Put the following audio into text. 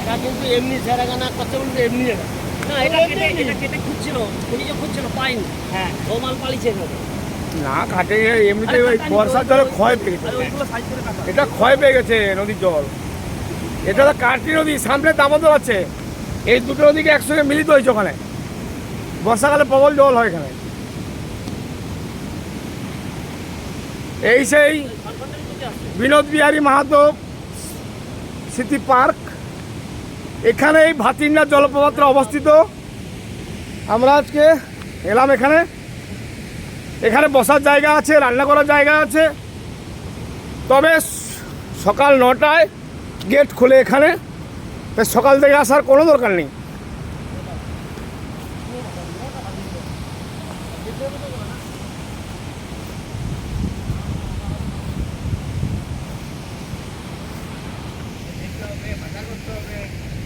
এটা কিন্তু এমনি ছেড়া গানা করছে বলতে এমনি না এটা কেটে এটা কেটে খুঁজছিল উনি খুঁজছিল পাইনি। হ্যাঁ। ও পালিছে না ঘাটে এমনিতে ওই বর্ষার জলে ক্ষয় পেয়ে গেছে। এটা ক্ষয় পেয়ে গেছে নদীর জল। এটা তো কাটি নদী সামনে দামোদর আছে। এই দুটো নদীকে একসঙ্গে মিলিত হয়েছে ওখানে। বর্ষাকালে প্রবল জল হয় এখানে। এই সেই বিনোদ বিহারী মাহাতো স্মৃতি পার্ক। এখানে এই ভাতিন্ডা জলপ্রপাতটা অবস্থিত। আমরা আজকে এলাম এখানে। এখানে বসার জায়গা আছে, রান্না করার জায়গা আছে। তবে সকাল নটায় গেট খুলে এখানে। সকাল থেকে আসার কোনো দরকার নেই। એ બધાનું જ તો આપણે